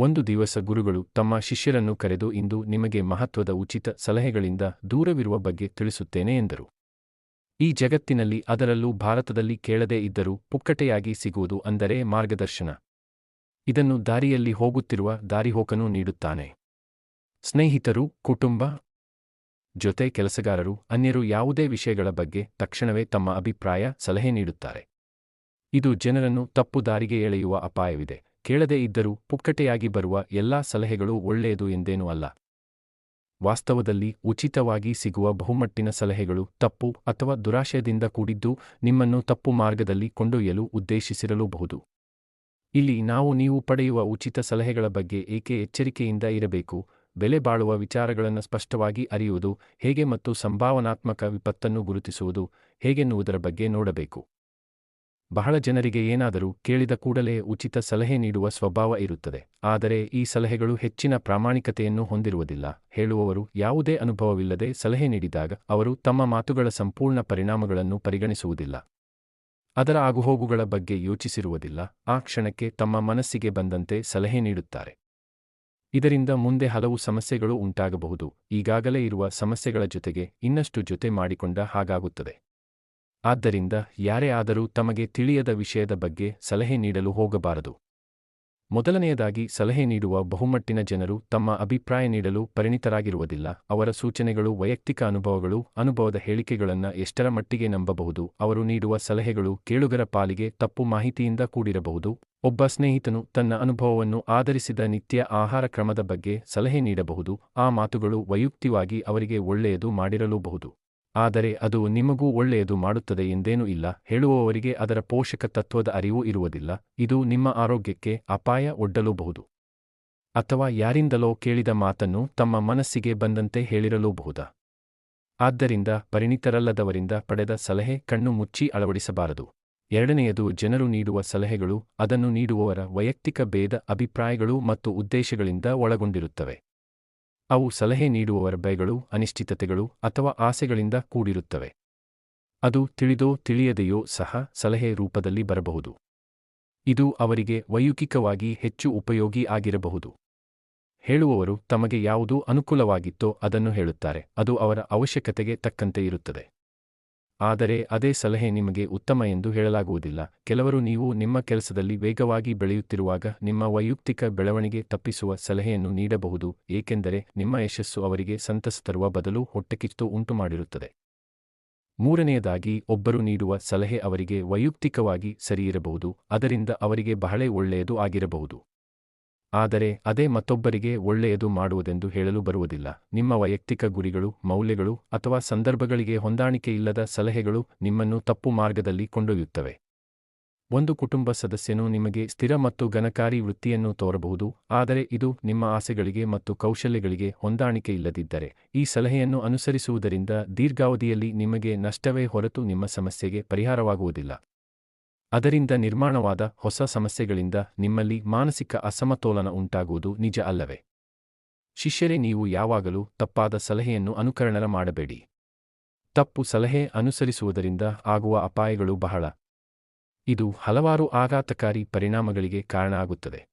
ಒಂದು ದಿವಸ ಗುರುಗಳು ತಮ್ಮ ಶಿಷ್ಯರನ್ನು ಕರೆದು ಇಂದು ನಿಮಗೆ ಮಹತ್ವದ ಉಚಿತ ಸಲಹೆಗಳಿಂದ ದೂರವಿರುವ ಬಗ್ಗೆ ತಿಳಿಸುತ್ತೇನೆ ಎಂದರು. ಈ ಜಗತ್ತಿನಲ್ಲಿ ಅದರಲ್ಲೂ ಭಾರತದಲ್ಲಿ ಕೇಳದೇ ಇದ್ದರೂ ಪುಕ್ಕಟೆಯಾಗಿ ಸಿಗುವುದು ಅಂದರೆ ಮಾರ್ಗದರ್ಶನ. ಇದನ್ನು ದಾರಿಯಲ್ಲಿ ಹೋಗುತ್ತಿರುವ ದಾರಿಹೋಕನು ನೀಡುತ್ತಾನೆ. ಸ್ನೇಹಿತರು, ಕುಟುಂಬ ಜೊತೆ ಕೆಲಸಗಾರರು, ಅನ್ಯರು ಯಾವುದೇ ವಿಷಯಗಳ ಬಗ್ಗೆ ತಕ್ಷಣವೇ ತಮ್ಮ ಅಭಿಪ್ರಾಯ, ಸಲಹೆ ನೀಡುತ್ತಾರೆ. ಇದು ಜನರನ್ನು ತಪ್ಪು ದಾರಿಗೆ ಎಳೆಯುವ ಅಪಾಯವಿದೆ. ಕೇಳದೇ ಇದ್ದರೂ ಪುಕ್ಕಟೆಯಾಗಿ ಬರುವ ಎಲ್ಲಾ ಸಲಹೆಗಳು ಒಳ್ಳೆಯದು ಎಂದೇನೂ ಅಲ್ಲ. ವಾಸ್ತವದಲ್ಲಿ ಉಚಿತವಾಗಿ ಸಿಗುವ ಬಹುಮಟ್ಟಿನ ಸಲಹೆಗಳು ತಪ್ಪು ಅಥವಾ ದುರಾಶಯದಿಂದ ಕೂಡಿದ್ದು ನಿಮ್ಮನ್ನು ತಪ್ಪು ಮಾರ್ಗದಲ್ಲಿ ಕೊಂಡೊಯ್ಯಲು ಉದ್ದೇಶಿಸಿರಲೂಬಹುದು. ಇಲ್ಲಿ ನಾವು ನೀವು ಪಡೆಯುವ ಉಚಿತ ಸಲಹೆಗಳ ಬಗ್ಗೆ ಏಕೆ ಎಚ್ಚರಿಕೆಯಿಂದ ಇರಬೇಕು, ಬೆಲೆ ಬಾಳುವ ವಿಚಾರಗಳನ್ನು ಸ್ಪಷ್ಟವಾಗಿ ಅರಿಯುವುದು, ಹೇಗೆ ಮತ್ತು ಸಂಭಾವನಾತ್ಮಕ ವಿಪತ್ತನ್ನು ಗುರುತಿಸುವುದು, ಹೇಗೆನ್ನುವುದರ ಬಗ್ಗೆ ನೋಡಬೇಕು. ಬಹಳ ಜನರಿಗೆ ಏನಾದರೂ ಕೇಳಿದ ಕೂಡಲೇ ಉಚಿತ ಸಲಹೆ ನೀಡುವ ಸ್ವಭಾವ ಇರುತ್ತದೆ. ಆದರೆ ಈ ಸಲಹೆಗಳು ಹೆಚ್ಚಿನ ಪ್ರಾಮಾಣಿಕತೆಯನ್ನು ಹೊಂದಿರುವುದಿಲ್ಲ. ಹೇಳುವವರು ಯಾವುದೇ ಅನುಭವವಿಲ್ಲದೆ ಸಲಹೆ ನೀಡಿದಾಗ ಅವರು ತಮ್ಮ ಮಾತುಗಳ ಸಂಪೂರ್ಣ ಪರಿಣಾಮಗಳನ್ನು ಪರಿಗಣಿಸುವುದಿಲ್ಲ. ಅದರ ಆಗುಹೋಗುಗಳ ಬಗ್ಗೆ ಯೋಚಿಸಿರುವುದಿಲ್ಲ. ಆ ಕ್ಷಣಕ್ಕೆ ತಮ್ಮ ಮನಸ್ಸಿಗೆ ಬಂದಂತೆ ಸಲಹೆ ನೀಡುತ್ತಾರೆ. ಇದರಿಂದ ಮುಂದೆ ಹಲವು ಸಮಸ್ಯೆಗಳು ಉಂಟಾಗಬಹುದು. ಈಗಾಗಲೇ ಇರುವ ಸಮಸ್ಯೆಗಳ ಜೊತೆಗೆ ಇನ್ನಷ್ಟು ಜೊತೆ ಮಾಡಿಕೊಂಡ ಹಾಗಾಗುತ್ತದೆ. ಆದ್ದರಿಂದ ಯಾರೇ ಆದರೂ ತಮಗೆ ತಿಳಿಯದ ವಿಷಯದ ಬಗ್ಗೆ ಸಲಹೆ ನೀಡಲು ಹೋಗಬಾರದು. ಮೊದಲನೆಯದಾಗಿ ಸಲಹೆ ನೀಡುವ ಬಹುಮಟ್ಟಿನ ಜನರು ತಮ್ಮ ಅಭಿಪ್ರಾಯ ನೀಡಲು ಪರಿಣಿತರಾಗಿರುವುದಿಲ್ಲ, ಅವರ ಸೂಚನೆಗಳು, ವೈಯಕ್ತಿಕ ಅನುಭವಗಳು, ಅನುಭವದ ಹೇಳಿಕೆಗಳನ್ನು ಎಷ್ಟರ ಮಟ್ಟಿಗೆ ನಂಬಬಹುದು, ಅವರು ನೀಡುವ ಸಲಹೆಗಳು ಕೇಳುಗರ ಪಾಲಿಗೆ ತಪ್ಪು ಮಾಹಿತಿಯಿಂದ ಕೂಡಿರಬಹುದು, ಒಬ್ಬ ಸ್ನೇಹಿತನು ತನ್ನ ಅನುಭವವನ್ನು ಆಧರಿಸಿದ ನಿತ್ಯ ಆಹಾರ ಕ್ರಮದ ಬಗ್ಗೆ ಸಲಹೆ ನೀಡಬಹುದು, ಆ ಮಾತುಗಳು ವೈಯುಕ್ತಿವಾಗಿ ಅವರಿಗೆ ಒಳ್ಳೆಯದು ಮಾಡಿರಲೂಬಹುದು. ಆದರೆ ಅದು ನಿಮಗೂ ಒಳ್ಳೆಯದು ಮಾಡುತ್ತದೆ ಎಂದೇನೂ ಇಲ್ಲ. ಹೇಳುವವರಿಗೆ ಅದರ ಪೋಷಕ ತತ್ವದ ಅರಿವು ಇರುವುದಿಲ್ಲ. ಇದು ನಿಮ್ಮ ಆರೋಗ್ಯಕ್ಕೆ ಅಪಾಯ ಒಡ್ಡಲೂಬಹುದು. ಅಥವಾ ಯಾರಿಂದಲೋ ಕೇಳಿದ ಮಾತನ್ನು ತಮ್ಮ ಮನಸ್ಸಿಗೆ ಬಂದಂತೆ ಹೇಳಿರಲೂಬಹುದ? ಆದ್ದರಿಂದ ಪರಿಣಿತರಲ್ಲದವರಿಂದ ಪಡೆದ ಸಲಹೆ ಕಣ್ಣು ಮುಚ್ಚಿ ಅಳವಡಿಸಬಾರದು. ಎರಡನೆಯದು ಜನರು ನೀಡುವ ಸಲಹೆಗಳು ಅದನ್ನು ನೀಡುವವರ ವೈಯಕ್ತಿಕ ಭೇದ ಅಭಿಪ್ರಾಯಗಳು ಮತ್ತು ಉದ್ದೇಶಗಳಿಂದ ಒಳಗೊಂಡಿರುತ್ತವೆ. ಅವು ಸಲಹೆ ನೀಡುವವರ ಭಯಗಳು, ಅನಿಶ್ಚಿತತೆಗಳು ಅಥವಾ ಆಸೆಗಳಿಂದ ಕೂಡಿರುತ್ತವೆ. ಅದು ತಿಳಿದೋ ತಿಳಿಯದೆಯೋ ಸಹ ಸಲಹೆ ರೂಪದಲ್ಲಿ ಬರಬಹುದು. ಇದು ಅವರಿಗೆ ವೈಯುಕಿಕವಾಗಿ ಹೆಚ್ಚು ಉಪಯೋಗಿ ಆಗಿರಬಹುದು. ಹೇಳುವವರು ತಮಗೆ ಯಾವುದು ಅನುಕೂಲವಾಗಿತ್ತೋ ಅದನ್ನು ಹೇಳುತ್ತಾರೆ, ಅದು ಅವರ ಅವಶ್ಯಕತೆಗೆ ತಕ್ಕಂತೆ ಇರುತ್ತದೆ. ಆದರೆ ಅದೇ ಸಲಹೆ ನಿಮಗೆ ಉತ್ತಮ ಎಂದು ಹೇಳಲಾಗುವುದಿಲ್ಲ. ಕೆಲವರು ನೀವು ನಿಮ್ಮ ಕೆಲಸದಲ್ಲಿ ವೇಗವಾಗಿ ಬೆಳೆಯುತ್ತಿರುವಾಗ ನಿಮ್ಮ ವೈಯಕ್ತಿಕ ಬೆಳವಣಿಗೆ ತಪ್ಪಿಸುವ ಸಲಹೆಯನ್ನು ನೀಡಬಹುದು, ಏಕೆಂದರೆ ನಿಮ್ಮ ಯಶಸ್ಸು ಅವರಿಗೆ ಸಂತಸ ತರುವ ಬದಲು ಹೊಟ್ಟೆಕಿಚ್ಚು ಉಂಟುಮಾಡಿರುತ್ತದೆ. ಮೂರನೆಯದಾಗಿ, ಒಬ್ಬರು ನೀಡುವ ಸಲಹೆ ಅವರಿಗೆ ವೈಯಕ್ತಿಕವಾಗಿ ಸರಿಯಿರಬಹುದು, ಅದರಿಂದ ಅವರಿಗೆ ಬಹಳ ಒಳ್ಳೆಯದು ಆಗಿರಬಹುದು. ಆದರೆ ಅದೇ ಮತ್ತೊಬ್ಬರಿಗೆ ಒಳ್ಳೆಯದು ಮಾಡುವುದೆಂದು ಹೇಳಲು ಬರುವುದಿಲ್ಲ. ನಿಮ್ಮ ವೈಯಕ್ತಿಕ ಗುರಿಗಳು, ಮೌಲ್ಯಗಳು ಅಥವಾ ಸಂದರ್ಭಗಳಿಗೆ ಹೊಂದಾಣಿಕೆಯಿಲ್ಲದ ಸಲಹೆಗಳು ನಿಮ್ಮನ್ನು ತಪ್ಪು ಮಾರ್ಗದಲ್ಲಿ ಕೊಂಡೊಯ್ಯುತ್ತವೆ. ಒಂದು ಕುಟುಂಬ ಸದಸ್ಯನು ನಿಮಗೆ ಸ್ಥಿರ ಮತ್ತು ಘನಕಾರಿ ವೃತ್ತಿಯನ್ನು ತೋರಬಹುದು, ಆದರೆ ಇದು ನಿಮ್ಮ ಆಸೆಗಳಿಗೆ ಮತ್ತು ಕೌಶಲ್ಯಗಳಿಗೆ ಹೊಂದಾಣಿಕೆಯಿಲ್ಲದಿದ್ದರೆ ಈ ಸಲಹೆಯನ್ನು ಅನುಸರಿಸುವುದರಿಂದ ದೀರ್ಘಾವಧಿಯಲ್ಲಿ ನಿಮಗೆ ನಷ್ಟವೇ ಹೊರತು ನಿಮ್ಮ ಸಮಸ್ಯೆಗೆ ಪರಿಹಾರವಾಗುವುದಿಲ್ಲ. ಅದರಿಂದ ನಿರ್ಮಾಣವಾದ ಹೊಸ ಸಮಸ್ಯೆಗಳಿಂದ ನಿಮ್ಮಲ್ಲಿ ಮಾನಸಿಕ ಅಸಮತೋಲನ ಉಂಟಾಗುವುದು ನಿಜ ಅಲ್ಲವೇ? ಶಿಷ್ಯರೇ, ನೀವು ಯಾವಾಗಲೂ ತಪ್ಪಾದ ಸಲಹೆಯನ್ನು ಅನುಕರಣರ ಮಾಡಬೇಡಿ. ತಪ್ಪು ಸಲಹೆ ಅನುಸರಿಸುವುದರಿಂದ ಆಗುವ ಅಪಾಯಗಳು ಬಹಳ. ಇದು ಹಲವಾರು ಆಘಾತಕಾರಿ ಪರಿಣಾಮಗಳಿಗೆ ಕಾರಣ ಆಗುತ್ತದೆ.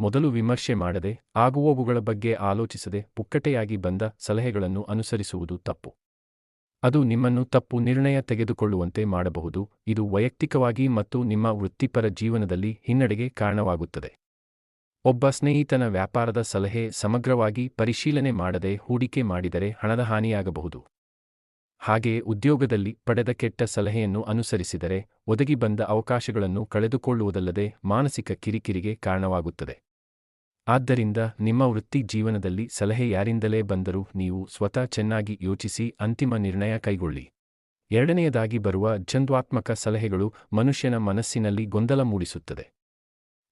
ಮೊದಲು ವಿಮರ್ಶೆ ಮಾಡದೆ, ಆಗುವವುಗಳ ಬಗ್ಗೆ ಆಲೋಚಿಸದೆ ಪುಕ್ಕಟೆಯಾಗಿ ಬಂದ ಸಲಹೆಗಳನ್ನು ಅನುಸರಿಸುವುದು ತಪ್ಪು. ಅದು ನಿಮ್ಮನ್ನು ತಪ್ಪು ನಿರ್ಣಯ ತೆಗೆದುಕೊಳ್ಳುವಂತೆ ಮಾಡಬಹುದು, ಇದು ವೈಯಕ್ತಿಕವಾಗಿ ಮತ್ತು ನಿಮ್ಮ ವೃತ್ತಿಪರ ಜೀವನದಲ್ಲಿ ಹಿನ್ನಡೆಗೆ ಕಾರಣವಾಗುತ್ತದೆ. ಒಬ್ಬ ಸ್ನೇಹಿತನ ವ್ಯಾಪಾರದ ಸಲಹೆ ಸಮಗ್ರವಾಗಿ ಪರಿಶೀಲನೆ ಮಾಡದೆ ಹೂಡಿಕೆ ಮಾಡಿದರೆ ಹಣದ ಹಾನಿಯಾಗಬಹುದು. ಹಾಗೆಯೇ ಉದ್ಯೋಗದಲ್ಲಿ ಪಡೆದ ಕೆಟ್ಟ ಸಲಹೆಯನ್ನು ಅನುಸರಿಸಿದರೆ ಒದಗಿ ಬಂದ ಅವಕಾಶಗಳನ್ನು ಕಳೆದುಕೊಳ್ಳುವುದಲ್ಲದೆ ಮಾನಸಿಕ ಕಿರಿಕಿರಿಗೆ ಕಾರಣವಾಗುತ್ತದೆ. ಆದ್ದರಿಂದ ನಿಮ್ಮ ವೃತ್ತಿ ಜೀವನದಲ್ಲಿ ಸಲಹೆ ಯಾರಿಂದಲೇ ಬಂದರೂ ನೀವು ಸ್ವತಃ ಚೆನ್ನಾಗಿ ಯೋಚಿಸಿ ಅಂತಿಮ ನಿರ್ಣಯ ಕೈಗೊಳ್ಳಿ. ಎರಡನೆಯದಾಗಿ ಬರುವ ದ್ವಂದ್ವಾತ್ಮಕ ಸಲಹೆಗಳು ಮನುಷ್ಯನ ಮನಸ್ಸಿನಲ್ಲಿ ಗೊಂದಲ ಮೂಡಿಸುತ್ತದೆ.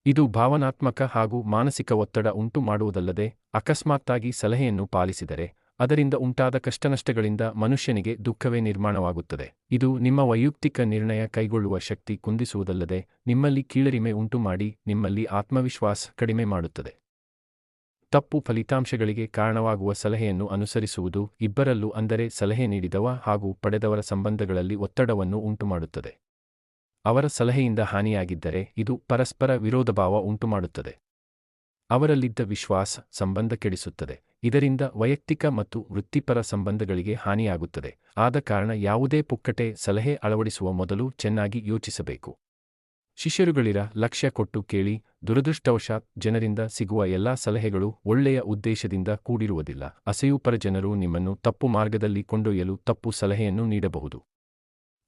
ಇದು ಭಾವನಾತ್ಮಕ ಹಾಗೂ ಮಾನಸಿಕ ಒತ್ತಡ ಉಂಟು ಮಾಡುವುದಲ್ಲದೆ ಅಕಸ್ಮಾತ್ತಾಗಿ ಸಲಹೆಯನ್ನು ಪಾಲಿಸಿದರೆ ಅದರಿಂದ ಉಂಟಾದ ಕಷ್ಟನಷ್ಟಗಳಿಂದ ಮನುಷ್ಯನಿಗೆ ದುಃಖವೇ ನಿರ್ಮಾಣವಾಗುತ್ತದೆ. ಇದು ನಿಮ್ಮ ವೈಯಕ್ತಿಕ ನಿರ್ಣಯ ಕೈಗೊಳ್ಳುವ ಶಕ್ತಿ ಕುಂದಿಸುವುದಲ್ಲದೆ ನಿಮ್ಮಲ್ಲಿ ಕೀಳರಿಮೆ ಉಂಟುಮಾಡಿ ನಿಮ್ಮಲ್ಲಿ ಆತ್ಮವಿಶ್ವಾಸ ಕಡಿಮೆ ಮಾಡುತ್ತದೆ. ತಪ್ಪು ಫಲಿತಾಂಶಗಳಿಗೆ ಕಾರಣವಾಗುವ ಸಲಹೆಯನ್ನು ಅನುಸರಿಸುವುದು ಇಬ್ಬರಲ್ಲೂ ಅಂದರೆ ಸಲಹೆ ನೀಡಿದವ ಹಾಗೂ ಪಡೆದವರ ಸಂಬಂಧಗಳಲ್ಲಿ ಒತ್ತಡವನ್ನು ಉಂಟುಮಾಡುತ್ತದೆ. ಅವರ ಸಲಹೆಯಿಂದ ಹಾನಿಯಾಗಿದ್ದರೆ ಇದು ಪರಸ್ಪರ ವಿರೋಧಭಾವ ಉಂಟುಮಾಡುತ್ತದೆ. ಅವರಲ್ಲಿದ್ದ ವಿಶ್ವಾಸ ಸಂಬಂಧ ಕೆಡಿಸುತ್ತದೆ ಇದರಿಂದ ವೈಯಕ್ತಿಕ ಮತ್ತು ವೃತ್ತಿಪರ ಸಂಬಂಧಗಳಿಗೆ ಹಾನಿಯಾಗುತ್ತದೆ. ಆದ ಕಾರಣ ಯಾವುದೇ ಪುಕ್ಕಟೆ, ಸಲಹೆ ಅಳವಡಿಸುವ ಮೊದಲು ಚೆನ್ನಾಗಿ ಯೋಚಿಸಬೇಕು. ಶಿಷ್ಯರುಗಳಿರ ಲಕ್ಷ್ಯ ಕೊಟ್ಟು ಕೇಳಿ ದುರದೃಷ್ಟವಶಾತ್ ಜನರಿಂದ ಸಿಗುವ ಎಲ್ಲಾ ಸಲಹೆಗಳು ಒಳ್ಳೆಯ ಉದ್ದೇಶದಿಂದ ಕೂಡಿರುವುದಿಲ್ಲ. ಅಸೆಯುಪರ ಜನರು ನಿಮ್ಮನ್ನು ತಪ್ಪು ಮಾರ್ಗದಲ್ಲಿ ಕೊಂಡೊಯ್ಯಲು ತಪ್ಪು ಸಲಹೆಯನ್ನು ನೀಡಬಹುದು.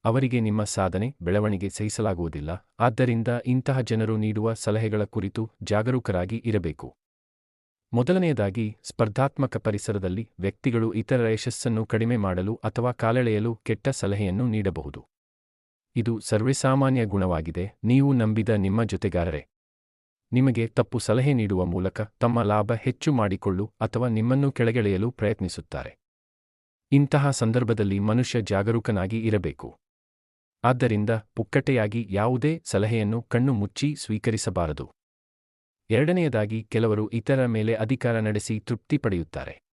ಅವರಿಗೆ ನಿಮ್ಮ ಸಾಧನೆ, ಬೆಳವಣಿಗೆ ಸಹಿಸಲಾಗುವುದಿಲ್ಲ. ಆದ್ದರಿಂದ ಇಂತಹ ಜನರು ನೀಡುವ ಸಲಹೆಗಳ ಕುರಿತು ಜಾಗರೂಕರಾಗಿ ಇರಬೇಕು. ಮೊದಲನೆಯದಾಗಿ, ಸ್ಪರ್ಧಾತ್ಮಕ ಪರಿಸರದಲ್ಲಿ ವ್ಯಕ್ತಿಗಳು ಇತರರ ಯಶಸ್ಸನ್ನು ಕಡಿಮೆ ಮಾಡಲು ಅಥವಾ ಕಾಲೆಳೆಯಲು ಕೆಟ್ಟ ಸಲಹೆಯನ್ನು ನೀಡಬಹುದು. ಇದು ಸರ್ವೇಸಾಮಾನ್ಯ ಗುಣವಾಗಿದೆ. ನೀವು ನಂಬಿದ ನಿಮ್ಮ ಜೊತೆಗಾರರೇ. ನಿಮಗೆ ತಪ್ಪು ಸಲಹೆ ನೀಡುವ ಮೂಲಕ ತಮ್ಮ ಲಾಭ ಹೆಚ್ಚು ಮಾಡಿಕೊಳ್ಳು ಅಥವಾ ನಿಮ್ಮನ್ನು ಕೆಳಗೆಳೆಯಲು ಪ್ರಯತ್ನಿಸುತ್ತಾರೆ. ಇಂತಹ ಸಂದರ್ಭದಲ್ಲಿ ಮನುಷ್ಯ ಜಾಗರೂಕನಾಗಿ ಇರಬೇಕು. ಆದ್ದರಿಂದ ಪುಕ್ಕಟೆಯಾಗಿ ಯಾವುದೇ ಸಲಹೆಯನ್ನು ಕಣ್ಣು ಮುಚ್ಚಿ ಸ್ವೀಕರಿಸಬಾರದು. ಎರಡನೆಯದಾಗಿ, ಕೆಲವರು ಇತರರ ಮೇಲೆ ಅಧಿಕಾರ ನಡೆಸಿ ತೃಪ್ತಿ ಪಡೆಯುತ್ತಾರೆ.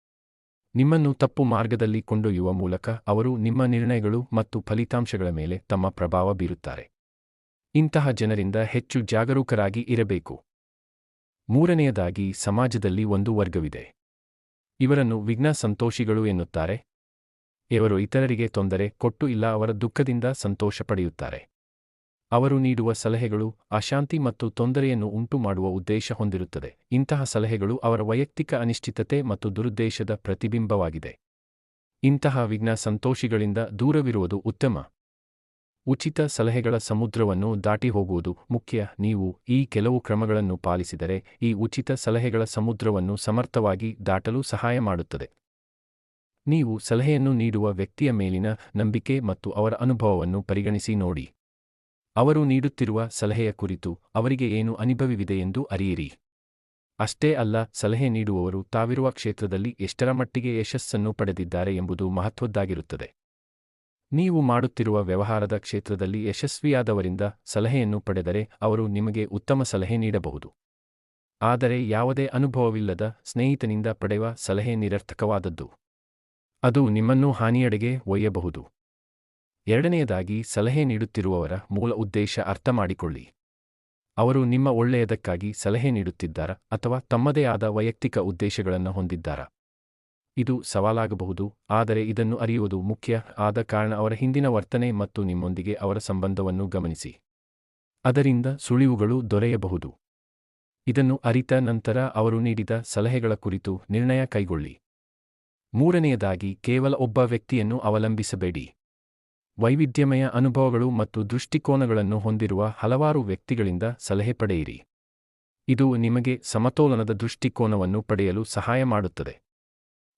ನಿಮ್ಮನ್ನು ತಪ್ಪು ಮಾರ್ಗದಲ್ಲಿ ಕೊಂಡೊಯ್ಯುವ ಮೂಲಕ ಅವರು ನಿಮ್ಮ ನಿರ್ಣಯಗಳು ಮತ್ತು ಫಲಿತಾಂಶಗಳ ಮೇಲೆ ತಮ್ಮ ಪ್ರಭಾವ ಬೀರುತ್ತಾರೆ. ಇಂತಹ ಜನರಿಂದ ಹೆಚ್ಚು ಜಾಗರೂಕರಾಗಿ ಇರಬೇಕು. ಮೂರನೆಯದಾಗಿ, ಸಮಾಜದಲ್ಲಿ ಒಂದು ವರ್ಗವಿದೆ. ಇವರನ್ನು ವಿಘ್ನ ಸಂತೋಷಿಗಳು ಎನ್ನುತ್ತಾರೆ. ಇವರು ಇತರರಿಗೆ ತೊಂದರೆ, ಕೊಟ್ಟು ಇಲ್ಲ, ಅವರ ದುಃಖದಿಂದ ಸಂತೋಷ ಪಡೆಯುತ್ತಾರೆ. ಅವರು ನೀಡುವ ಸಲಹೆಗಳು ಅಶಾಂತಿ ಮತ್ತು ತೊಂದರೆಯನ್ನು ಉಂಟು ಮಾಡುವ ಉದ್ದೇಶ ಹೊಂದಿರುತ್ತದೆ. ಇಂತಹ ಸಲಹೆಗಳು ಅವರ ವೈಯಕ್ತಿಕ ಅನಿಶ್ಚಿತತೆ ಮತ್ತು ದುರುದ್ದೇಶದ ಪ್ರತಿಬಿಂಬವಾಗಿದೆ. ಇಂತಹ ವಿಘ್ನ ಸಂತೋಷಿಗಳಿಂದ ದೂರವಿರುವುದು ಉತ್ತಮ. ಉಚಿತ ಸಲಹೆಗಳ ಸಮುದ್ರವನ್ನು ದಾಟಿ ಹೋಗುವುದು ಮುಖ್ಯ. ನೀವು ಈ ಕೆಲವು ಕ್ರಮಗಳನ್ನು ಪಾಲಿಸಿದರೆ ಈ ಉಚಿತ ಸಲಹೆಗಳ ಸಮುದ್ರವನ್ನು ಸಮರ್ಥವಾಗಿ ದಾಟಲು ಸಹಾಯ ಮಾಡುತ್ತದೆ. ನೀವು ಸಲಹೆಯನ್ನು ನೀಡುವ ವ್ಯಕ್ತಿಯ ಮೇಲಿನ ನಂಬಿಕೆ ಮತ್ತು ಅವರ ಅನುಭವವನ್ನು ಪರಿಗಣಿಸಿ ನೋಡಿ. ಅವರು ನೀಡುತ್ತಿರುವ ಸಲಹೆಯ ಕುರಿತು ಅವರಿಗೆ ಏನು ಅನುಭವವಿದೆ ಎಂದು ಅರಿಯಿರಿ. ಅಷ್ಟೇ ಅಲ್ಲ, ಸಲಹೆ ನೀಡುವವರು ತಾವಿರುವ ಕ್ಷೇತ್ರದಲ್ಲಿ ಎಷ್ಟರ ಮಟ್ಟಿಗೆ ಯಶಸ್ಸನ್ನು ಪಡೆದಿದ್ದಾರೆ ಎಂಬುದು ಮಹತ್ವದ್ದಾಗಿರುತ್ತದೆ. ನೀವು ಮಾಡುತ್ತಿರುವ ವ್ಯವಹಾರದ ಕ್ಷೇತ್ರದಲ್ಲಿ ಯಶಸ್ವಿಯಾದವರಿಂದ ಸಲಹೆಯನ್ನು ಪಡೆದರೆ ಅವರು ನಿಮಗೆ ಉತ್ತಮ ಸಲಹೆ ನೀಡಬಹುದು. ಆದರೆ ಯಾವುದೇ ಅನುಭವವಿಲ್ಲದ ಸ್ನೇಹಿತನಿಂದ ಪಡೆಯುವ ಸಲಹೆ ನಿರರ್ಥಕವಾದದ್ದು. ಅದು ನಿಮ್ಮನ್ನು ಹಾನಿಯಡೆಗೆ ಒಯ್ಯಬಹುದು. ಎರಡನೆಯದಾಗಿ ಸಲಹೆ ನೀಡುತ್ತಿರುವವರ ಮೂಲ ಉದ್ದೇಶ ಅರ್ಥ ಮಾಡಿಕೊಳ್ಳಿ ಅವರು ನಿಮ್ಮ ಒಳ್ಳೆಯದಕ್ಕಾಗಿ ಸಲಹೆ ನೀಡುತ್ತಿದ್ದಾರ ಅಥವಾ ತಮ್ಮದೇ ಆದ ವೈಯಕ್ತಿಕ ಉದ್ದೇಶಗಳನ್ನು ಹೊಂದಿದ್ದಾರ? ಇದು ಸವಾಲಾಗಬಹುದು, ಆದರೆ ಇದನ್ನು ಅರಿಯುವುದು ಮುಖ್ಯ, ಆದ ಕಾರಣ ಅವರ ಹಿಂದಿನ ವರ್ತನೆ ಮತ್ತು ನಿಮ್ಮೊಂದಿಗೆ ಅವರ ಸಂಬಂಧವನ್ನು ಗಮನಿಸಿ. ಅದರಿಂದ ಸುಳಿವುಗಳು ದೊರೆಯಬಹುದು. ಇದನ್ನು ಅರಿತ ನಂತರ ಅವರು ನೀಡಿದ ಸಲಹೆಗಳ ಕುರಿತು ನಿರ್ಣಯ ಕೈಗೊಳ್ಳಿ. ಮೂರನೆಯದಾಗಿ, ಕೇವಲ ಒಬ್ಬ ವ್ಯಕ್ತಿಯನ್ನು ಅವಲಂಬಿಸಬೇಡಿ. ವೈವಿಧ್ಯಮಯ ಅನುಭವಗಳು ಮತ್ತು ದೃಷ್ಟಿಕೋನಗಳನ್ನು ಹೊಂದಿರುವ ಹಲವಾರು ವ್ಯಕ್ತಿಗಳಿಂದ ಸಲಹೆ ಪಡೆಯಿರಿ. ಇದು ನಿಮಗೆ ಸಮತೋಲನದ ದೃಷ್ಟಿಕೋನವನ್ನು ಪಡೆಯಲು ಸಹಾಯ ಮಾಡುತ್ತದೆ.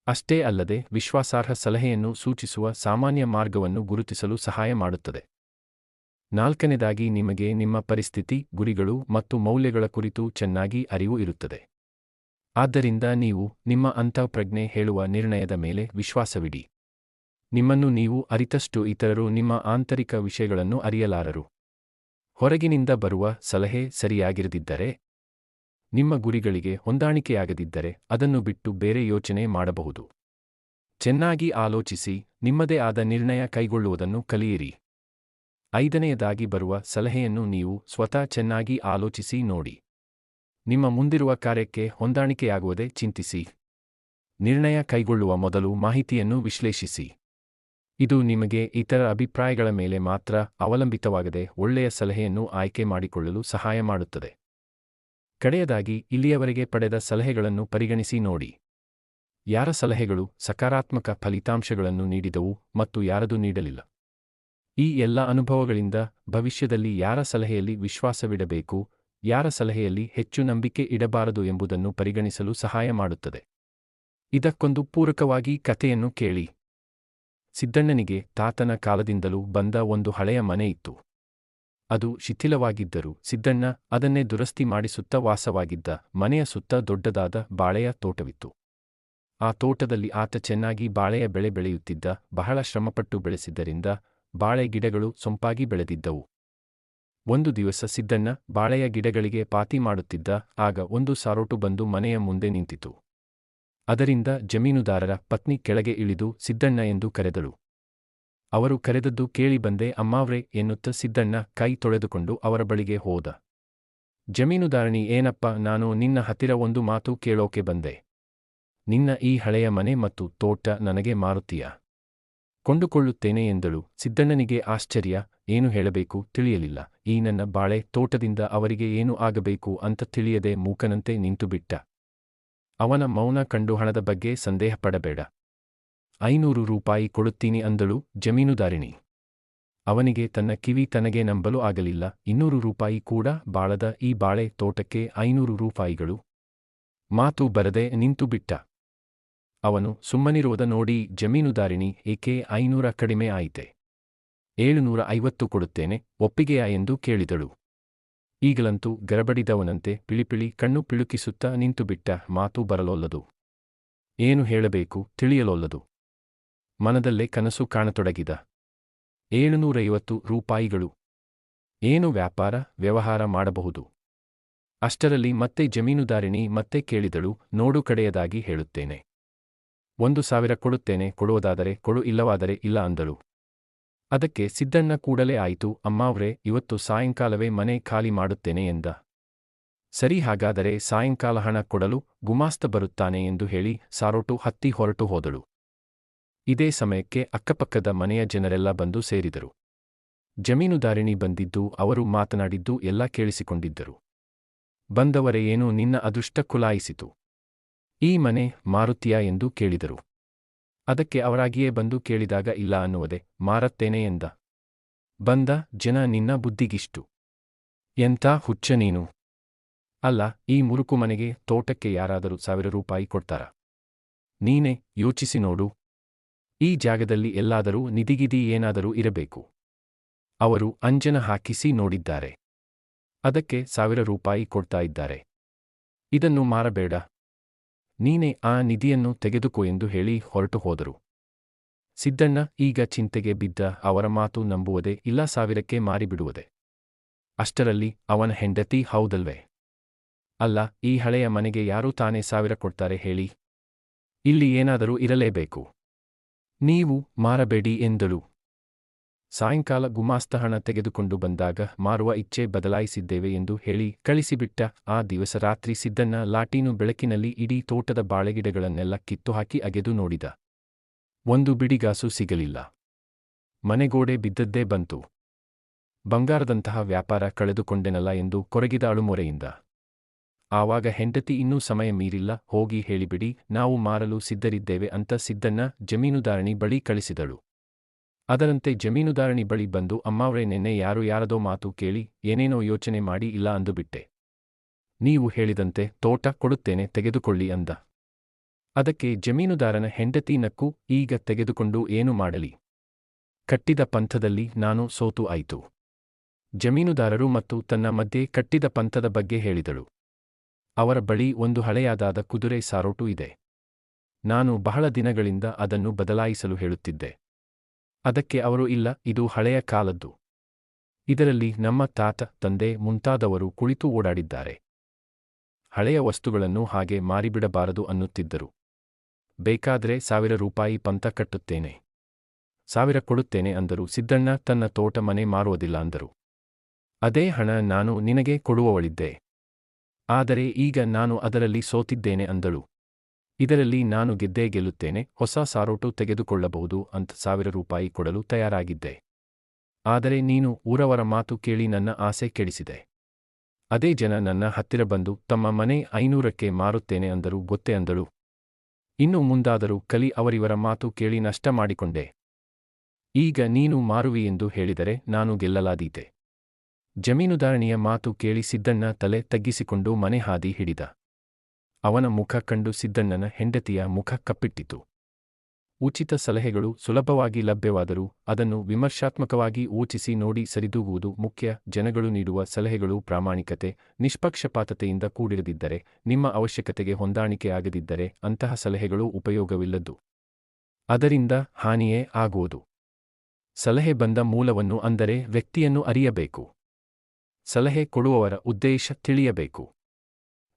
ಅಷ್ಟೇ ಅಲ್ಲದೆ ವಿಶ್ವಾಸಾರ್ಹ ಸಲಹೆಯನ್ನು ಸೂಚಿಸುವ ಸಾಮಾನ್ಯ ಮಾರ್ಗವನ್ನು ಗುರುತಿಸಲು ಸಹಾಯ ಮಾಡುತ್ತದೆ. ನಾಲ್ಕನೇದಾಗಿ ನಿಮಗೆ ನಿಮ್ಮ ಪರಿಸ್ಥಿತಿ, ಗುರಿಗಳು ಮತ್ತು ಮೌಲ್ಯಗಳ ಕುರಿತು ಚೆನ್ನಾಗಿ ಅರಿವು ಇರುತ್ತದೆ. ಆದ್ದರಿಂದ ನೀವು ನಿಮ್ಮ ಅಂತಃಪ್ರಜ್ಞೆ ಹೇಳುವ ನಿರ್ಣಯದ ಮೇಲೆ ವಿಶ್ವಾಸವಿಡಿ. ನಿಮ್ಮನ್ನು ನೀವು ಅರಿತಷ್ಟು ಇತರರು ನಿಮ್ಮ ಆಂತರಿಕ ವಿಷಯಗಳನ್ನು ಅರಿಯಲಾರರು. ಹೊರಗಿನಿಂದ ಬರುವ ಸಲಹೆ ಸರಿಯಾಗಿರದಿದ್ದರೆ, ನಿಮ್ಮ ಗುರಿಗಳಿಗೆ ಹೊಂದಾಣಿಕೆಯಾಗದಿದ್ದರೆ ಅದನ್ನು ಬಿಟ್ಟು ಬೇರೆ ಯೋಚನೆ ಮಾಡಬಹುದು. ಚೆನ್ನಾಗಿ ಆಲೋಚಿಸಿ, ನಿಮ್ಮದೇ ಆದ ನಿರ್ಣಯ ಕೈಗೊಳ್ಳುವುದನ್ನು ಕಲಿಯಿರಿ. ಐದನೆಯದಾಗಿ ಬರುವ ಸಲಹೆಯನ್ನು ನೀವು ಸ್ವತಃ ಚೆನ್ನಾಗಿ ಆಲೋಚಿಸಿ ನೋಡಿ. ನಿಮ್ಮ ಮುಂದಿರುವ ಕಾರ್ಯಕ್ಕೆ ಹೊಂದಾಣಿಕೆಯಾಗುವುದೇ ಚಿಂತಿಸಿ. ನಿರ್ಣಯ ಕೈಗೊಳ್ಳುವ ಮೊದಲು ಮಾಹಿತಿಯನ್ನು ವಿಶ್ಲೇಷಿಸಿ. ಇದು ನಿಮಗೆ ಇತರ ಅಭಿಪ್ರಾಯಗಳ ಮೇಲೆ ಮಾತ್ರ ಅವಲಂಬಿತವಾಗದೆ ಒಳ್ಳೆಯ ಸಲಹೆಯನ್ನು ಆಯ್ಕೆ ಮಾಡಿಕೊಳ್ಳಲು ಸಹಾಯ ಮಾಡುತ್ತದೆ. ಕಡೆಯದಾಗಿ, ಇಲ್ಲಿಯವರೆಗೆ ಪಡೆದ ಸಲಹೆಗಳನ್ನು ಪರಿಗಣಿಸಿ ನೋಡಿ. ಯಾರ ಸಲಹೆಗಳು ಸಕಾರಾತ್ಮಕ ಫಲಿತಾಂಶಗಳನ್ನು ನೀಡಿದವು ಮತ್ತು ಯಾರದು ನೀಡಲಿಲ್ಲ? ಈ ಎಲ್ಲ ಅನುಭವಗಳಿಂದ ಭವಿಷ್ಯದಲ್ಲಿ ಯಾರ ಸಲಹೆಯಲ್ಲಿ ವಿಶ್ವಾಸವಿಡಬೇಕು, ಯಾರ ಸಲಹೆಯಲ್ಲಿ ಹೆಚ್ಚು ನಂಬಿಕೆ ಇಡಬಾರದು ಎಂಬುದನ್ನು ಪರಿಗಣಿಸಲು ಸಹಾಯ ಮಾಡುತ್ತದೆ. ಇದಕ್ಕೊಂದು ಪೂರಕವಾಗಿ ಕಥೆಯನ್ನು ಕೇಳಿ. ಸಿದ್ದಣ್ಣನಿಗೆ ತಾತನ ಕಾಲದಿಂದಲೂ ಬಂದ ಒಂದು ಹಳೆಯ ಮನೆ ಇತ್ತು. ಅದು ಶಿಥಿಲವಾಗಿದ್ದರೂ ಸಿದ್ದಣ್ಣ ಅದನ್ನೇ ದುರಸ್ತಿ ಮಾಡಿಸುತ್ತ ವಾಸವಾಗಿದ್ದ ಮನೆಯ ಸುತ್ತ ದೊಡ್ಡದಾದ ಬಾಳೆಯ ತೋಟವಿತ್ತು. ಆ ತೋಟದಲ್ಲಿ ಆತ ಚೆನ್ನಾಗಿ ಬಾಳೆಯ ಬೆಳೆ ಬೆಳೆಯುತ್ತಿದ್ದ, ಬಹಳ ಶ್ರಮಪಟ್ಟು ಬೆಳೆಸಿದ್ದರಿಂದ ಬಾಳೆ ಗಿಡಗಳು ಸೊಂಪಾಗಿ ಬೆಳೆದಿದ್ದವು. ಒಂದು ದಿವಸ ಸಿದ್ದಣ್ಣ ಬಾಳೆಯ ಗಿಡಗಳಿಗೆ ಪಾತಿ ಮಾಡುತ್ತಿದ್ದ, ಆಗ ಒಂದು ಸಾರೋಟು ಬಂದು ಮನೆಯ ಮುಂದೆ ನಿಂತಿತು. ಅದರಿಂದ ಜಮೀನುದಾರರ ಪತ್ನಿ ಕೆಳಗೆ ಇಳಿದು ಸಿದ್ದಣ್ಣ ಎಂದು ಕರೆದಳು. ಅವರು ಕರೆದದ್ದು ಕೇಳಿ ಬಂದೆ, ಅಮ್ಮಾವ್ರೆ, ಎನ್ನುತ್ತ ಸಿದ್ದಣ್ಣ ಕೈ ತೊಳೆದುಕೊಂಡು ಅವರ ಬಳಿಗೆ ಹೋದ. ಜಮೀನುದಾರಣಿ, ಏನಪ್ಪ, ನಾನು ನಿನ್ನ ಹತ್ತಿರ ಒಂದು ಮಾತು ಕೇಳೋಕೆ ಬಂದೆ. ನಿನ್ನ ಈ ಹಳೆಯ ಮನೆ ಮತ್ತು ತೋಟ ನನಗೆ ಮಾರುತ್ತೀಯ. ಕೊಂಡುಕೊಳ್ಳುತ್ತೇನೆ, ಎಂದಳು. ಸಿದ್ದಣ್ಣನಿಗೆ ಆಶ್ಚರ್ಯ, ಏನು ಹೇಳಬೇಕು ತಿಳಿಯಲಿಲ್ಲ. ಈ ನನ್ನ ಬಾಳೆ ತೋಟದಿಂದ ಅವರಿಗೆ ಏನು ಆಗಬೇಕು ಅಂತ ತಿಳಿಯದೆ ಮೂಕನಂತೆ ನಿಂತುಬಿಟ್ಟ. ಅವನ ಮೌನ ಕಂಡು ಹಣದ ಬಗ್ಗೆ ಸಂದೇಹ ಪಡಬೇಡ ಐನೂರು ರೂಪಾಯಿ ಕೊಡುತ್ತೀನಿ ಅಂದಳು ಜಮೀನುದಾರಿಣಿ. ಅವನಿಗೆ ತನ್ನ ಕಿವಿ ತನಗೆ ನಂಬಲು ಆಗಲಿಲ್ಲ. ಇನ್ನೂರು ರೂಪಾಯಿ ಕೂಡ ಬಾಳದ ಈ ಬಾಳೆ ತೋಟಕ್ಕೆ ಐನೂರು ರೂಪಾಯಿಗಳು. ಮಾತು ಬರದೆ ನಿಂತುಬಿಟ್ಟ ಅವನು ಸುಮ್ಮನಿರುವುದ ನೋಡಿ ಜಮೀನುದಾರಿಣಿ ಏಕೆ ಐನೂರ ಕಡಿಮೆ ಆಯಿತೆ? ಏಳುನೂರ ಐವತ್ತು ಕೊಡುತ್ತೇನೆ, ಒಪ್ಪಿಗೆಯಾ ಎಂದು ಕೇಳಿದಳು. ಈಗಲಂತೂ ಗರಬಡಿದವನಂತೆ ಪಿಳಿಪಿಳಿ ಕಣ್ಣು ಪಿಳುಕಿಸುತ್ತಾ ನಿಂತುಬಿಟ್ಟ ಮಾತು ಬರಲೊಲ್ಲದು. ಏನು ಹೇಳಬೇಕು ತಿಳಿಯಲೊಲ್ಲದು. ಮನದಲ್ಲೇ ಕನಸು ಕಾಣತೊಡಗಿದ. ಏಳುನೂರೈವತ್ತು ರೂಪಾಯಿಗಳು. ಏನು ವ್ಯಾಪಾರ, ವ್ಯವಹಾರ ಮಾಡಬಹುದು? ಅಷ್ಟರಲ್ಲಿ ಮತ್ತೆ ಜಮೀನುದಾರಿಣಿ ಮತ್ತೆ ಕೇಳಿದಳು, ನೋಡು ಕಡೆಯದಾಗಿ ಹೇಳುತ್ತೇನೆ. ಒಂದು ಸಾವಿರ ಕೊಡುತ್ತೇನೆ, ಕೊಡುವುದಾದರೆ ಕೊಡು, ಇಲ್ಲವಾದರೆ ಇಲ್ಲ ಅಂದಳು. ಅದಕ್ಕೆ ಸಿದ್ದಣ್ಣ ಕೂಡಲೇ ಆಯಿತು ಅಮ್ಮಾವ್ರೆ ಇವತ್ತು ಸಾಯಂಕಾಲವೇ ಮನೆ ಖಾಲಿ ಮಾಡುತ್ತೇನೆ ಎಂದ. ಸರಿ ಹಾಗಾದರೆ ಸಾಯಂಕಾಲ ಹಣ ಕೊಡಲು ಗುಮಾಸ್ತ ಬರುತ್ತಾನೆ ಎಂದು ಹೇಳಿ ಸಾರೋಟು ಹತ್ತಿ ಹೊರಟು ಹೋದಳು. ಇದೇ ಸಮಯಕ್ಕೆ ಅಕ್ಕಪಕ್ಕದ ಮನೆಯ ಜನರೆಲ್ಲ ಬಂದು ಸೇರಿದರು. ಜಮೀನುದಾರಿಣಿ ಬಂದಿದ್ದು, ಅವರು ಮಾತನಾಡಿದ್ದು ಎಲ್ಲ ಕೇಳಿಸಿಕೊಂಡಿದ್ದರು. ಬಂದವರೇ ನಿನ್ನ ಅದೃಷ್ಟ ಕುಲಾಯಿಸಿತು ಈ ಮನೆ ಮಾರುತ್ಯಾ ಎಂದು ಕೇಳಿದರು. ಅದಕ್ಕೆ ಅವರಾಗಿಯೇ ಬಂದು ಕೇಳಿದಾಗ, ಇಲ್ಲ ಅನ್ನುವುದೇ, ಮಾರತ್ತೇನೆ ಎಂದ. ಬಂದ, ಜನ ನಿನ್ನ ಬುದ್ಧಿಗಿಷ್ಟು. ಎಂಥ ಹುಚ್ಚ ನೀನು. ಅಲ್ಲ, ಈ ಮುರುಕು ಮನೆಗೆ ತೋಟಕ್ಕೆ ಯಾರಾದರೂ ಸಾವಿರ ರೂಪಾಯಿ ಕೊಡ್ತಾರ? ನೀನೇ, ಯೋಚಿಸಿ ನೋಡು. ಈ ಜಾಗದಲ್ಲಿ ಎಲ್ಲಾದರೂ ನಿದಿಗಿದಿ ಏನಾದರೂ ಇರಬೇಕು. ಅವರು ಅಂಜನ ಹಾಕಿಸಿ ನೋಡಿದ್ದಾರೆ. ಅದಕ್ಕೆ ಸಾವಿರ ರೂಪಾಯಿ ಕೊಡ್ತಾ ಇದ್ದಾರೆ. ಇದನ್ನು ಮಾರಬೇಡ. ನೀನೇ ಆ ನಿಧಿಯನ್ನು ತೆಗೆದುಕೋ ಎಂದು ಹೇಳಿ ಹೊರಟು ಹೋದರು. ಸಿದ್ದಣ್ಣ ಈಗ ಚಿಂತೆಗೆ ಬಿದ್ದ ಅವರ ಮಾತು ನಂಬುವುದೇ ಇಲ್ಲ ಸಾವಿರಕ್ಕೆ ಮಾರಿಬಿಡುವುದೇ. ಅಷ್ಟರಲ್ಲಿ ಅವನ ಹೆಂಡತಿ ಹೌದಲ್ವೇ? ಅಲ್ಲ, ಈ ಹಳೆಯ ಮನೆಗೆ ಯಾರೂ ತಾನೇ ಸಾವಿರ ಕೊಡ್ತಾರೆ ಹೇಳಿ? ಇಲ್ಲಿ ಏನಾದರೂ ಇರಲೇಬೇಕು. ನೀವು ಮಾರಬೇಡಿ ಎಂದಳು. ಸಾಯಂಕಾಲ ಗುಮಾಸ್ತ ಹಣ ತೆಗೆದುಕೊಂಡು ಬಂದಾಗ ಮಾರುವ ಇಚ್ಛೆ ಬದಲಾಯಿಸಿದ್ದೇವೆ ಎಂದು ಹೇಳಿ ಕಳಿಸಿಬಿಟ್ಟ ಆ ದಿವಸ ರಾತ್ರಿ ಸಿದ್ದನ್ನ ಲಾಟೀನು ಬೆಳಕಿನಲ್ಲಿ ಇಡೀ ತೋಟದ ಬಾಳೆಗಿಡಗಳನ್ನೆಲ್ಲ ಕಿತ್ತುಹಾಕಿ ಅಗೆದು ನೋಡಿದ. ಒಂದು ಬಿಡಿಗಾಸು ಸಿಗಲಿಲ್ಲ. ಮನೆಗೋಡೆ ಬಿದ್ದದ್ದೇ ಬಂತು. ಬಂಗಾರದಂತಹ ವ್ಯಾಪಾರ ಕಳೆದುಕೊಂಡೆನಲ್ಲ ಎಂದು ಕೊರಗಿದ ಅಳುಮೊರೆಯಿಂದ. ಆವಾಗ ಹೆಂಡತಿ ಇನ್ನೂ ಸಮಯ ಮೀರಿಲ್ಲ, ಹೋಗಿ ಹೇಳಿಬಿಡಿ, ನಾವು ಮಾರಲು ಸಿದ್ಧರಿದ್ದೇವೆ ಅಂತ ಸಿದ್ದನ್ನ ಜಮೀನುದಾರಣಿ ಬಳಿ ಕಳಿಸಿದಳು. ಅದರಂತೆ ಜಮೀನುದಾರಣಿ ಬಳಿ ಬಂದು ಅಮ್ಮಾವ್ರೆ ನೆನ್ನೆ ಯಾರು ಯಾರದೋ ಮಾತು ಕೇಳಿ ಏನೇನೋ ಯೋಚನೆ ಮಾಡಿ ಇಲ್ಲ ಅಂದುಬಿಟ್ಟೆ. ನೀವು ಹೇಳಿದಂತೆ ತೋಟ ಕೊಡುತ್ತೇನೆ ತೆಗೆದುಕೊಳ್ಳಿ ಅಂದ. ಅದಕ್ಕೆ ಜಮೀನುದಾರನ ಹೆಂಡತಿ ನಕ್ಕು ಈಗ ತೆಗೆದುಕೊಂಡು ಏನು ಮಾಡಲಿ? ಕಟ್ಟಿದ ಪಂಥದಲ್ಲಿ ನಾನು ಸೋತು ಆಯಿತು. ಜಮೀನುದಾರರು ಮತ್ತು ತನ್ನ ಮಧ್ಯೆ ಕಟ್ಟಿದ ಪಂಥದ ಬಗ್ಗೆ ಹೇಳಿದಳು. ಅವರ ಬಳಿ ಒಂದು ಹಳೆಯಾದಾದ ಕುದುರೆ ಸಾರೋಟು ಇದೆ. ನಾನು ಬಹಳ ದಿನಗಳಿಂದ ಅದನ್ನು ಬದಲಾಯಿಸಲು ಹೇಳುತ್ತಿದ್ದೆ. ಅದಕ್ಕೆ ಅವರು, ಇಲ್ಲ, ಇದು ಹಳೆಯ ಕಾಲದ್ದು. ಇದರಲ್ಲಿ ನಮ್ಮ ತಾತ, ತಂದೆ ಮುಂತಾದವರು ಕುಳಿತು ಓಡಾಡಿದ್ದಾರೆ. ಹಳೆಯ ವಸ್ತುಗಳನ್ನು ಹಾಗೆ ಮಾರಿಬಿಡಬಾರದು ಅನ್ನುತ್ತಿದ್ದರು. ಬೇಕಾದರೆ ಸಾವಿರ ರೂಪಾಯಿ ಪಂತ ಕಟ್ಟುತ್ತೇನೆ. ಸಾವಿರ ಕೊಡುತ್ತೇನೆ ಅಂದರು. ಸಿದ್ದಣ್ಣ ತನ್ನ ತೋಟ ಮನೆ ಮಾರುವುದಿಲ್ಲ ಅಂದರು. ಅದೇ ಹಣ ನಾನು ನಿನಗೆ ಕೊಡುವವಳಿದ್ದೆ. ಆದರೆ ಈಗ ನಾನು ಅದರಲ್ಲಿ ಸೋತಿದ್ದೇನೆ ಅಂದಳು. ಇದರಲ್ಲಿ ನಾನು ಗೆದ್ದೇ ಗೆಲ್ಲುತ್ತೇನೆ, ಹೊಸ ಸಾರೋಟು ತೆಗೆದುಕೊಳ್ಳಬಹುದು ಅಂತ ಸಾವಿರ ರೂಪಾಯಿ ಕೊಡಲು ತಯಾರಾಗಿದ್ದೆ. ಆದರೆ ನೀನು ಊರವರ ಮಾತು ಕೇಳಿ ನನ್ನ ಆಸೆ ಕೆಡಿಸಿದೆ. ಅದೇ ಜನ ನನ್ನ ಹತ್ತಿರ ಬಂದು, ತಮ್ಮ ಮನೆ ಐನೂರಕ್ಕೆ ಮಾರುತ್ತೇನೆ ಅಂದರು ಗೊತ್ತೇ ಅಂದಳು. ಇನ್ನು ಮುಂದಾದರೂ ಕಲಿ ಅವರಿವರ ಮಾತು ಕೇಳಿ ನಷ್ಟ ಮಾಡಿಕೊಂಡೆ. ಈಗ ನೀನು ಮಾರುವಿ ಎಂದು ಹೇಳಿದರೆ ನಾನು ಗೆಲ್ಲಲಾದೀತೆ. ಜಮೀನುದಾರಣಿಯ ಮಾತು ಕೇಳಿ ಸಿದ್ದಣ್ಣ ತಲೆ ತಗ್ಗಿಸಿಕೊಂಡು ಮನೆ ಹಾದಿ ಹಿಡಿದ. ಅವನ ಮುಖ ಕಂಡು ಸಿದ್ದಣ್ಣನ ಹೆಂಡತಿಯ ಮುಖ ಕಪ್ಪಿಟ್ಟಿತು. ಉಚಿತ ಸಲಹೆಗಳು ಸುಲಭವಾಗಿ ಲಭ್ಯವಾದರೂ ಅದನ್ನು ವಿಮರ್ಶಾತ್ಮಕವಾಗಿ ಓಚಿಸಿ ನೋಡಿ ಸರಿದೂಗುವುದು ಮುಖ್ಯ. ಜನಗಳು ನೀಡುವ ಸಲಹೆಗಳು ಪ್ರಾಮಾಣಿಕತೆ, ನಿಷ್ಪಕ್ಷಪಾತತೆಯಿಂದ ಕೂಡಿರದಿದ್ದರೆ, ನಿಮ್ಮ ಅವಶ್ಯಕತೆಗೆ ಹೊಂದಾಣಿಕೆಯಾಗದಿದ್ದರೆ ಅಂತಹ ಸಲಹೆಗಳು ಉಪಯೋಗವಿಲ್ಲದ್ದು. ಅದರಿಂದ ಹಾನಿಯೇ ಆಗುವುದು. ಸಲಹೆ ಬಂದ ಮೂಲವನ್ನು ಅಂದರೆ ವ್ಯಕ್ತಿಯನ್ನು ಅರಿಯಬೇಕು. ಸಲಹೆ ಕೊಡುವವರ ಉದ್ದೇಶ ತಿಳಿಯಬೇಕು.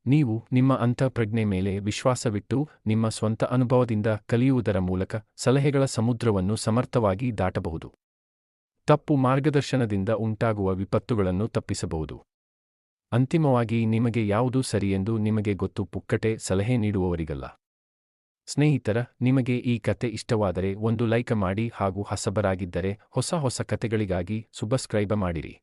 ನೀವು ನಿಮ್ಮ ಅಂತಃಪ್ರಜ್ಞೆ ಮೇಲೆ ವಿಶ್ವಾಸವಿಟ್ಟು ನಿಮ್ಮ ಸ್ವಂತ ಅನುಭವದಿಂದ ಕಲಿಯುವುದರ ಮೂಲಕ ಸಲಹೆಗಳ ಸಮುದ್ರವನ್ನು ಸಮರ್ಥವಾಗಿ ದಾಟಬಹುದು. ತಪ್ಪು ಮಾರ್ಗದರ್ಶನದಿಂದ ಉಂಟಾಗುವ ವಿಪತ್ತುಗಳನ್ನು ತಪ್ಪಿಸಬಹುದು. ಅಂತಿಮವಾಗಿ ನಿಮಗೆ ಯಾವುದು ಸರಿಯೆಂದು ನಿಮಗೆ ಗೊತ್ತು ಪುಕ್ಕಟೆ ಸಲಹೆ ನೀಡುವವರಿಗಲ್ಲ. ಸ್ನೇಹಿತರ, ನಿಮಗೆ ಈ ಕತೆ ಇಷ್ಟವಾದರೆ ಒಂದು ಲೈಕ್ ಮಾಡಿ ಹಾಗೂ ಹಸಬರಾಗಿದ್ದರೆ ಹೊಸ ಹೊಸ ಕತೆಗಳಿಗಾಗಿ ಸುಬಸ್ಕ್ರೈಬ ಮಾಡಿರಿ.